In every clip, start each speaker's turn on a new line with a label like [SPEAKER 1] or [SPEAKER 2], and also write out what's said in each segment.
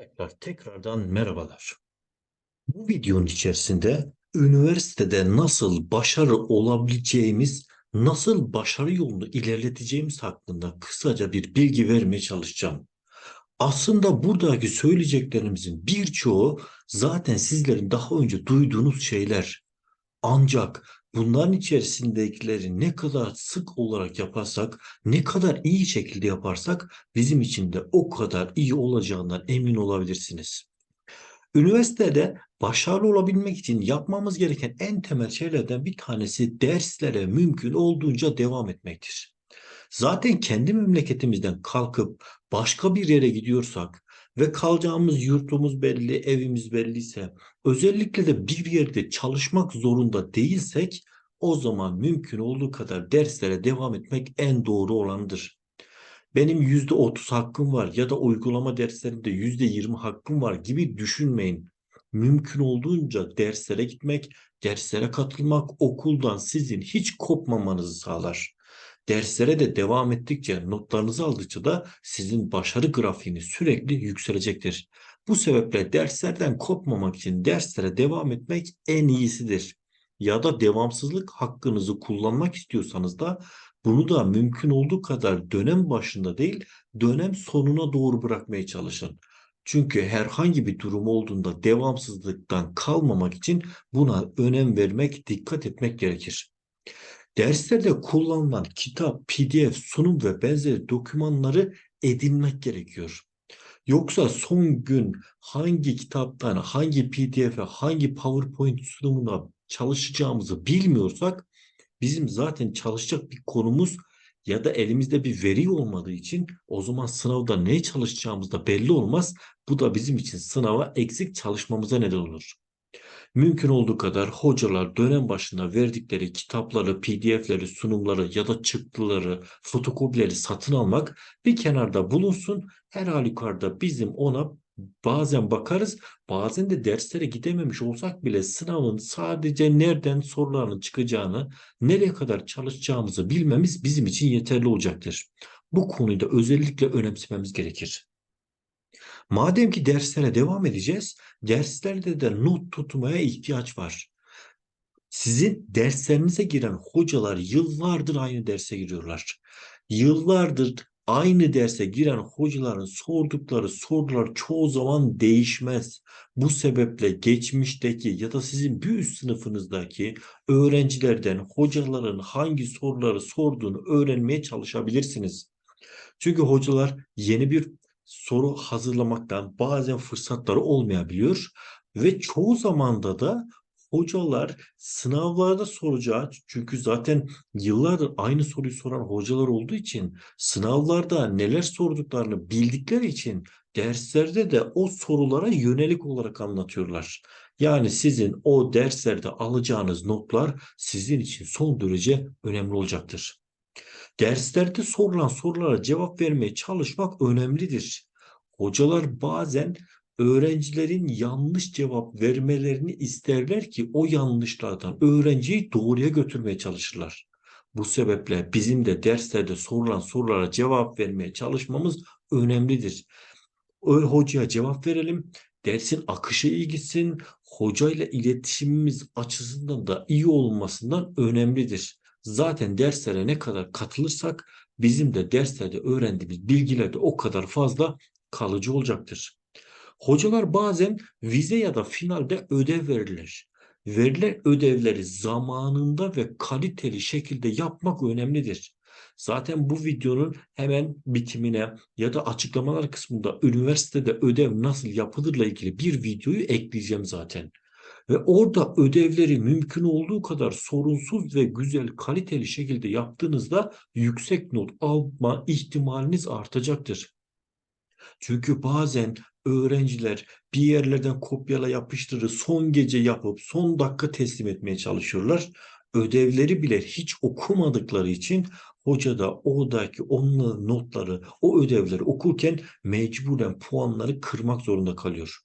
[SPEAKER 1] Tekrar, tekrardan merhabalar. Bu videonun içerisinde üniversitede nasıl başarı olabileceğimiz, nasıl başarı yolunu ilerleteceğimiz hakkında kısaca bir bilgi vermeye çalışacağım. Aslında buradaki söyleyeceklerimizin birçoğu zaten sizlerin daha önce duyduğunuz şeyler. Ancak bunların içerisindekileri ne kadar sık olarak yaparsak, ne kadar iyi şekilde yaparsak bizim için de o kadar iyi olacağından emin olabilirsiniz. Üniversitede başarılı olabilmek için yapmamız gereken en temel şeylerden bir tanesi derslere mümkün olduğunca devam etmektir. Zaten kendi memleketimizden kalkıp başka bir yere gidiyorsak ve kalacağımız yurtumuz belli, evimiz belliyse, özellikle de bir yerde çalışmak zorunda değilsek o zaman mümkün olduğu kadar derslere devam etmek en doğru olanıdır. Benim yüzde otuz hakkım var ya da uygulama derslerinde yüzde yirmi hakkım var gibi düşünmeyin. Mümkün olduğunca derslere gitmek, derslere katılmak okuldan sizin hiç kopmamanızı sağlar. Derslere de devam ettikçe, notlarınızı aldıkça da sizin başarı grafiğiniz sürekli yükselecektir. Bu sebeple derslerden kopmamak için derslere devam etmek en iyisidir. Ya da devamsızlık hakkınızı kullanmak istiyorsanız da bunu da mümkün olduğu kadar dönem başında değil, dönem sonuna doğru bırakmaya çalışın. Çünkü herhangi bir durum olduğunda devamsızlıktan kalmamak için buna önem vermek, dikkat etmek gerekir. Derslerde kullanılan kitap, PDF, sunum ve benzeri dokümanları edinmek gerekiyor. Yoksa son gün hangi kitaptan, hangi PDF'e, hangi PowerPoint sunumuna çalışacağımızı bilmiyorsak bizim zaten çalışacak bir konumuz ya da elimizde bir veri olmadığı için o zaman sınavda ne çalışacağımız da belli olmaz. Bu da bizim için sınava eksik çalışmamıza neden olur. Mümkün olduğu kadar hocalar dönem başında verdikleri kitapları, pdf'leri, sunumları ya da çıktıları, fotokopileri satın almak bir kenarda bulunsun. Her halükarda bizim ona bazen bakarız, bazen de derslere gidememiş olsak bile sınavın sadece nereden sorularının çıkacağını, nereye kadar çalışacağımızı bilmemiz bizim için yeterli olacaktır. Bu konuyu da özellikle önemsememiz gerekir. Madem ki derslere devam edeceğiz, derslerde de not tutmaya ihtiyaç var. Sizin derslerinize giren hocalar yıllardır aynı derse giriyorlar. Yıllardır aynı derse giren hocaların sordukları sorular çoğu zaman değişmez. Bu sebeple geçmişteki ya da sizin bir üst sınıfınızdaki öğrencilerden hocaların hangi soruları sorduğunu öğrenmeye çalışabilirsiniz. Çünkü hocalar yeni bir soru hazırlamaktan bazen fırsatları olmayabiliyor ve çoğu zamanda da hocalar sınavlarda soracağı çünkü zaten yıllardır aynı soruyu soran hocalar olduğu için sınavlarda neler sorduklarını bildikleri için derslerde de o sorulara yönelik olarak anlatıyorlar. Yani sizin o derslerde alacağınız notlar sizin için son derece önemli olacaktır. Derslerde sorulan sorulara cevap vermeye çalışmak önemlidir. Hocalar bazen öğrencilerin yanlış cevap vermelerini isterler ki o yanlışlardan öğrenciyi doğruya götürmeye çalışırlar. Bu sebeple bizim de derslerde sorulan sorulara cevap vermeye çalışmamız önemlidir. O hocaya cevap verelim, dersin akışı iyi gitsin, hocayla iletişimimiz açısından da iyi olmasından önemlidir. Zaten derslere ne kadar katılırsak bizim de derslerde öğrendiğimiz bilgiler de o kadar fazla kalıcı olacaktır. Hocalar bazen vize ya da finalde ödev verirler. Verilen ödevleri zamanında ve kaliteli şekilde yapmak önemlidir. Zaten bu videonun hemen bitimine ya da açıklamalar kısmında üniversitede ödev nasıl yapılırla ilgili bir videoyu ekleyeceğim zaten. Ve orada ödevleri mümkün olduğu kadar sorunsuz ve güzel kaliteli şekilde yaptığınızda yüksek not alma ihtimaliniz artacaktır. Çünkü bazen öğrenciler bir yerlerden kopyala yapıştırı son gece yapıp son dakika teslim etmeye çalışıyorlar. Ödevleri bile hiç okumadıkları için hoca da oradaki onların notları, o ödevleri okurken mecburen puanları kırmak zorunda kalıyor.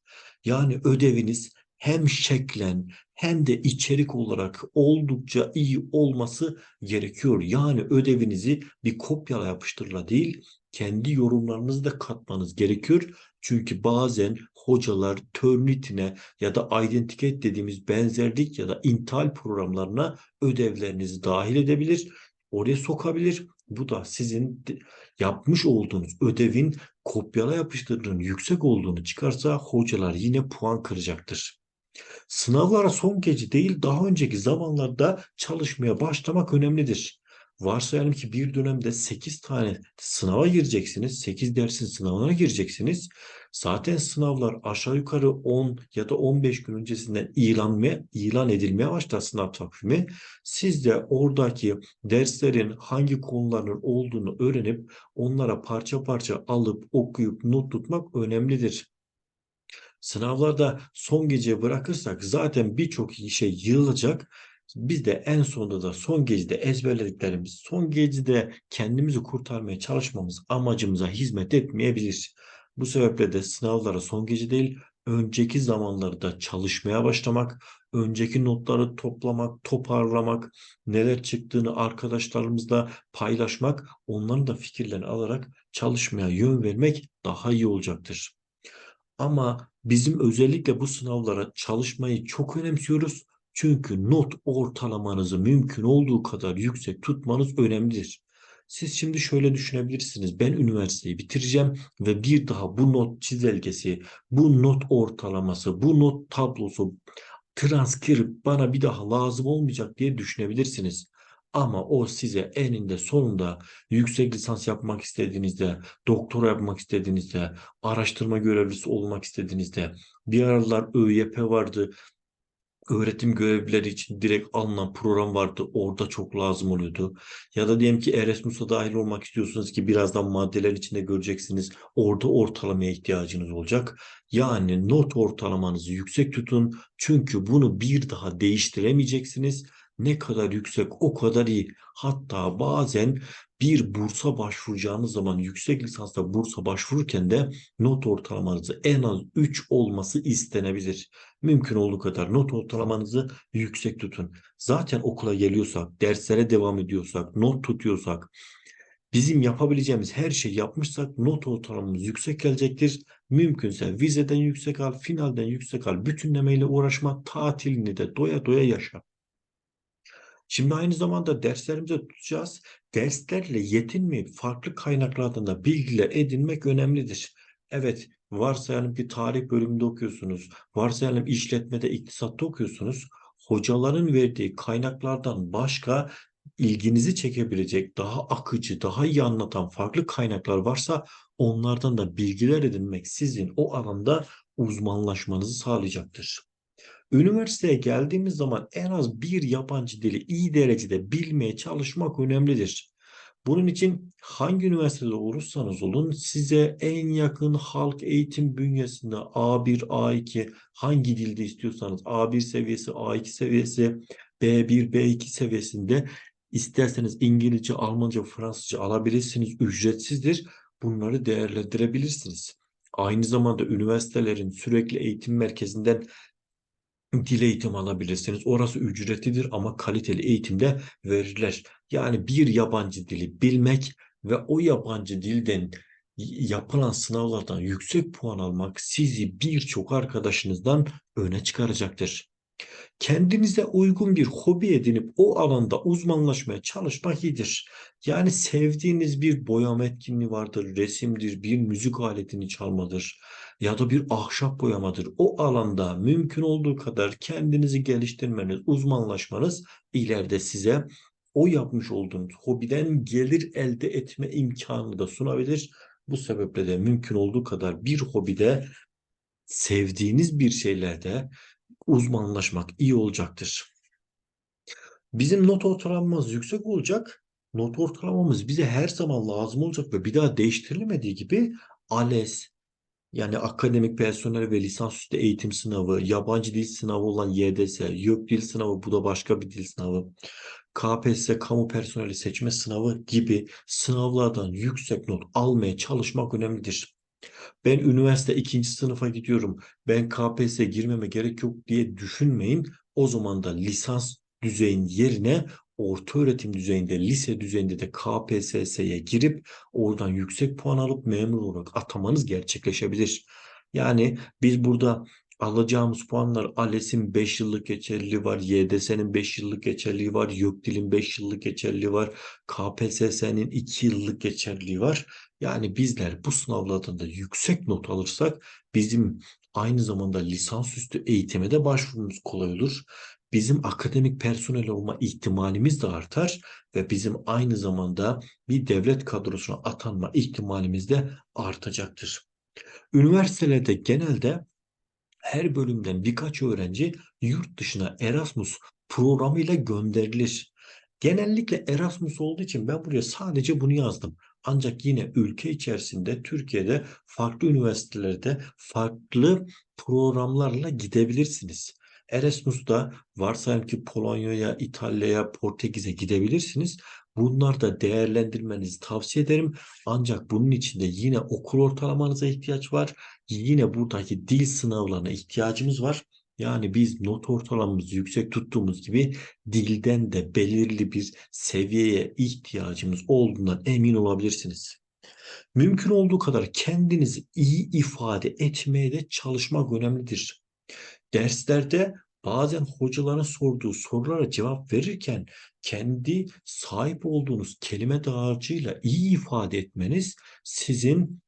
[SPEAKER 1] Yani ödeviniz hem şeklen hem de içerik olarak oldukça iyi olması gerekiyor. Yani ödevinizi bir kopyala yapıştırla değil, kendi yorumlarınızı da katmanız gerekiyor. Çünkü bazen hocalar Turnitin'e ya da Identicate dediğimiz benzerlik ya da intihal programlarına ödevlerinizi dahil edebilir. Oraya sokabilir. Bu da sizin yapmış olduğunuz ödevin kopyala yapıştırdığının yüksek olduğunu çıkarsa hocalar yine puan kıracaktır. Sınavlara son gece değil daha önceki zamanlarda çalışmaya başlamak önemlidir. Varsayalım ki bir dönemde 8 tane sınava gireceksiniz. 8 dersin sınavına gireceksiniz. Zaten sınavlar aşağı yukarı 10 ya da 15 gün öncesinden ilanmaya, ilan edilmeye başlar sınav takvimi. Siz de oradaki derslerin hangi konuların olduğunu öğrenip onlara parça parça alıp okuyup not tutmak önemlidir. Sınavlarda son gece bırakırsak zaten birçok şey yığılacak. Biz de en sonunda da son gecede ezberlediklerimiz, son gecede kendimizi kurtarmaya çalışmamız amacımıza hizmet etmeyebilir. Bu sebeple de sınavlara son gece değil, önceki zamanlarda çalışmaya başlamak, önceki notları toplamak, toparlamak, neler çıktığını arkadaşlarımızla paylaşmak, onların da fikirlerini alarak çalışmaya yön vermek daha iyi olacaktır. Ama bizim özellikle bu sınavlara çalışmayı çok önemsiyoruz. Çünkü not ortalamanızı mümkün olduğu kadar yüksek tutmanız önemlidir. Siz şimdi şöyle düşünebilirsiniz. Ben üniversiteyi bitireceğim ve bir daha bu not çizelgesi, bu not ortalaması, bu not tablosu, transkript bana bir daha lazım olmayacak diye düşünebilirsiniz. Ama o size eninde sonunda yüksek lisans yapmak istediğinizde, doktora yapmak istediğinizde, araştırma görevlisi olmak istediğinizde, bir aralar ÖYP vardı, öğretim görevlileri için direkt alınan program vardı. Orada çok lazım oluyordu. Ya da diyelim ki Erasmus'a dahil olmak istiyorsunuz ki birazdan maddeler içinde göreceksiniz. Orada ortalamaya ihtiyacınız olacak. Yani not ortalamanızı yüksek tutun. Çünkü bunu bir daha değiştiremeyeceksiniz. Ne kadar yüksek o kadar iyi. Hatta bazen bir bursa başvuracağınız zaman yüksek lisansta bursa başvururken de not ortalamanızı en az 3 olması istenebilir. Mümkün olduğu kadar not ortalamanızı yüksek tutun. Zaten okula geliyorsak, derslere devam ediyorsak, not tutuyorsak, bizim yapabileceğimiz her şeyi yapmışsak not ortalamamız yüksek gelecektir. Mümkünse vizeden yüksek al, finalden yüksek al, bütünlemeyle uğraşma, tatilini de doya doya yaşa. Şimdi aynı zamanda derslerimize tutacağız. Derslerle yetinmeyip farklı kaynaklardan da bilgiler edinmek önemlidir. Evet, varsayalım ki tarih bölümünde okuyorsunuz. Varsayalım işletmede, iktisatta okuyorsunuz. Hocaların verdiği kaynaklardan başka ilginizi çekebilecek, daha akıcı, daha iyi anlatan farklı kaynaklar varsa onlardan da bilgiler edinmek sizin o alanda uzmanlaşmanızı sağlayacaktır. Üniversiteye geldiğimiz zaman en az bir yabancı dili iyi derecede bilmeye çalışmak önemlidir. Bunun için hangi üniversitede olursanız olun size en yakın halk eğitim bünyesinde A1, A2 hangi dilde istiyorsanız A1 seviyesi, A2 seviyesi, B1, B2 seviyesinde isterseniz İngilizce, Almanca, Fransızca alabilirsiniz. Ücretsizdir. Bunları değerlendirebilirsiniz. Aynı zamanda üniversitelerin sürekli eğitim merkezinden dil eğitimi alabilirsiniz. Orası ücretlidir ama kaliteli eğitimde verirler. Yani bir yabancı dili bilmek ve o yabancı dilden yapılan sınavlardan yüksek puan almak sizi birçok arkadaşınızdan öne çıkaracaktır. Kendinize uygun bir hobi edinip o alanda uzmanlaşmaya çalışmak iyidir. Yani sevdiğiniz bir boyama etkinliği vardır, resimdir, bir müzik aletini çalmadır ya da bir ahşap boyamadır. O alanda mümkün olduğu kadar kendinizi geliştirmeniz, uzmanlaşmanız ileride size o yapmış olduğunuz hobiden gelir elde etme imkanı da sunabilir. Bu sebeple de mümkün olduğu kadar bir hobide sevdiğiniz bir şeylerde uzmanlaşmak iyi olacaktır. Bizim not ortalamamız yüksek olacak. Not ortalamamız bize her zaman lazım olacak ve bir daha değiştirilemediği gibi ALES yani akademik personel ve lisansüstü eğitim sınavı, yabancı dil sınavı olan YDS, YÖK dil sınavı bu da başka bir dil sınavı, KPSS kamu personeli seçme sınavı gibi sınavlardan yüksek not almaya çalışmak önemlidir. Ben üniversite ikinci sınıfa gidiyorum. Ben KPSS girmeme gerek yok diye düşünmeyin. O zaman da lisans düzeyin yerine orta öğretim düzeyinde, lise düzeyinde de KPSS'ye girip oradan yüksek puan alıp memur olarak atamanız gerçekleşebilir. Yani biz burada alacağımız puanlar ALES'in 5 yıllık geçerliliği var, YDS'nin 5 yıllık geçerliliği var, YÖKDİL'in 5 yıllık geçerliliği var, KPSS'nin 2 yıllık geçerliliği var. Yani bizler bu sınavlardan da yüksek not alırsak bizim aynı zamanda lisansüstü eğitime de başvurumuz kolay olur. Bizim akademik personel olma ihtimalimiz de artar ve bizim aynı zamanda bir devlet kadrosuna atanma ihtimalimiz de artacaktır. Üniversitelerde genelde her bölümden birkaç öğrenci yurt dışına Erasmus programıyla gönderilir. Genellikle Erasmus olduğu için ben buraya sadece bunu yazdım. Ancak yine ülke içerisinde Türkiye'de farklı üniversitelerde farklı programlarla gidebilirsiniz. Erasmus'ta varsayalım ki Polonya'ya, İtalya'ya, Portekiz'e gidebilirsiniz. Bunlar da değerlendirmenizi tavsiye ederim. Ancak bunun için de yine okul ortalamanıza ihtiyaç var. Yine buradaki dil sınavlarına ihtiyacımız var. Yani biz not ortalamamızı yüksek tuttuğumuz gibi dilden de belirli bir seviyeye ihtiyacımız olduğundan emin olabilirsiniz. Mümkün olduğu kadar kendinizi iyi ifade etmeye de çalışmak önemlidir. Derslerde bazen hocaların sorduğu sorulara cevap verirken kendi sahip olduğunuz kelime dağarcığıyla iyi ifade etmeniz sizin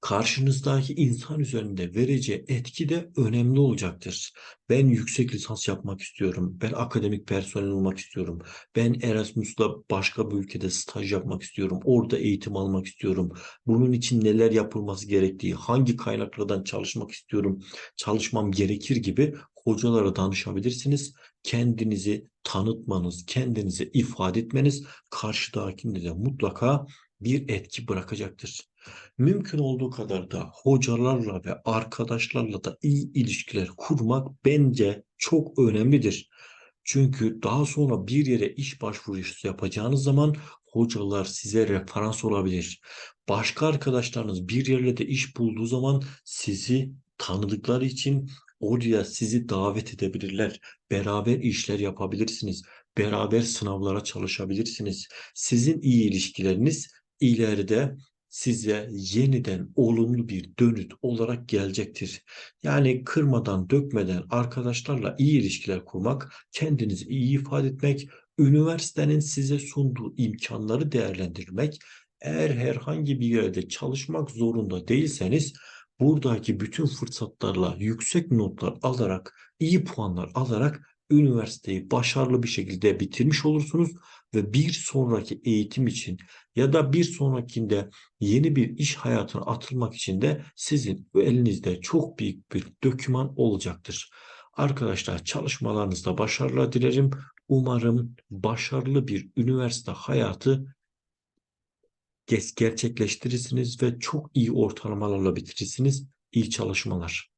[SPEAKER 1] karşınızdaki insan üzerinde vereceği etki de önemli olacaktır. Ben yüksek lisans yapmak istiyorum. Ben akademik personel olmak istiyorum. Ben Erasmus'la başka bir ülkede staj yapmak istiyorum. Orada eğitim almak istiyorum. Bunun için neler yapılması gerektiği, hangi kaynaklardan çalışmak istiyorum, çalışmam gerekir gibi hocalara danışabilirsiniz. Kendinizi tanıtmanız, kendinizi ifade etmeniz karşıdakinde de mutlaka bir etki bırakacaktır. Mümkün olduğu kadar da hocalarla ve arkadaşlarla da iyi ilişkiler kurmak bence çok önemlidir. Çünkü daha sonra bir yere iş başvurusu yapacağınız zaman hocalar size referans olabilir. Başka arkadaşlarınız bir yerle de iş bulduğu zaman sizi tanıdıkları için oraya sizi davet edebilirler. Beraber işler yapabilirsiniz. Beraber sınavlara çalışabilirsiniz. Sizin iyi ilişkileriniz ileride size yeniden olumlu bir dönüt olarak gelecektir. Yani kırmadan, dökmeden arkadaşlarla iyi ilişkiler kurmak, kendinizi iyi ifade etmek, üniversitenin size sunduğu imkanları değerlendirmek, eğer herhangi bir yerde çalışmak zorunda değilseniz buradaki bütün fırsatlarla yüksek notlar alarak, iyi puanlar alarak üniversiteyi başarılı bir şekilde bitirmiş olursunuz ve bir sonraki eğitim için ya da bir sonrakinde yeni bir iş hayatına atılmak için de sizin elinizde çok büyük bir döküman olacaktır. Arkadaşlar çalışmalarınızda başarılar dilerim. Umarım başarılı bir üniversite hayatı gerçekleştirirsiniz ve çok iyi ortalamalarla bitirirsiniz. İyi çalışmalar.